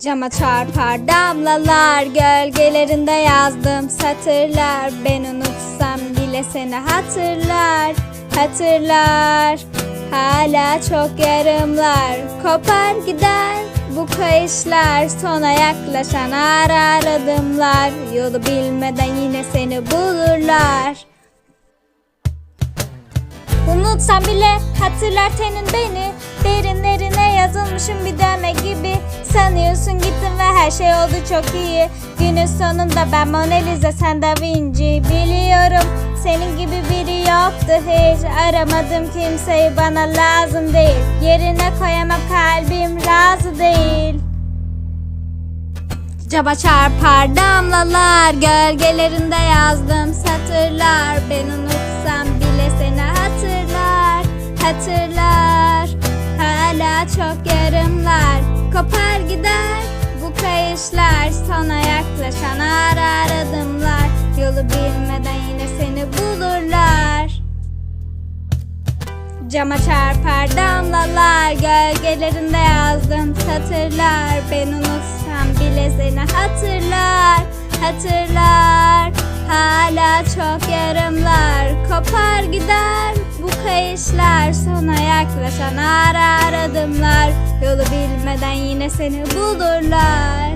Cama çarpar damlalar Gölgelerinde yazdım satırlar. Ben unutsam bile seni hatırlar Hatırlar. Hala çok yarımlar Kopar gider bu kayışlar. Sona yaklaşan arar adımlar Yolu bilmeden yine seni bulurlar. Unutsam bile hatırlar tenin beni. Derinlerine yazılmışım bir dövme gibi Sanıyorsun gittin ve her şey oldu çok iyi. Günün sonunda ben Mona Lisa sen Da Vinci Biliyorum. Senin gibi biri yoktu hiç. Aramadım kimseyi bana lazım değil. Yerine koyamam kalbim razı değil. Caba çarpar damlalar Gölgelerinde yazdım satırlar. Ben unutsam bile seni hatırlar Hatırlar. Hala çok yarımlar Kopar gider. Bu kayışlar Sona yaklaşan arar adımlar. Yolu bilmeden yine seni bulurlar. Cama çarpar damlalar Gölgelerinde yazdım satırlar Ben unutsam bile seni hatırlar Hatırlar. Hala çok yarımlar Kopar gider. Bu kayışlar Sona yaklaşan arar adımlar Bilmeden yine seni bulurlar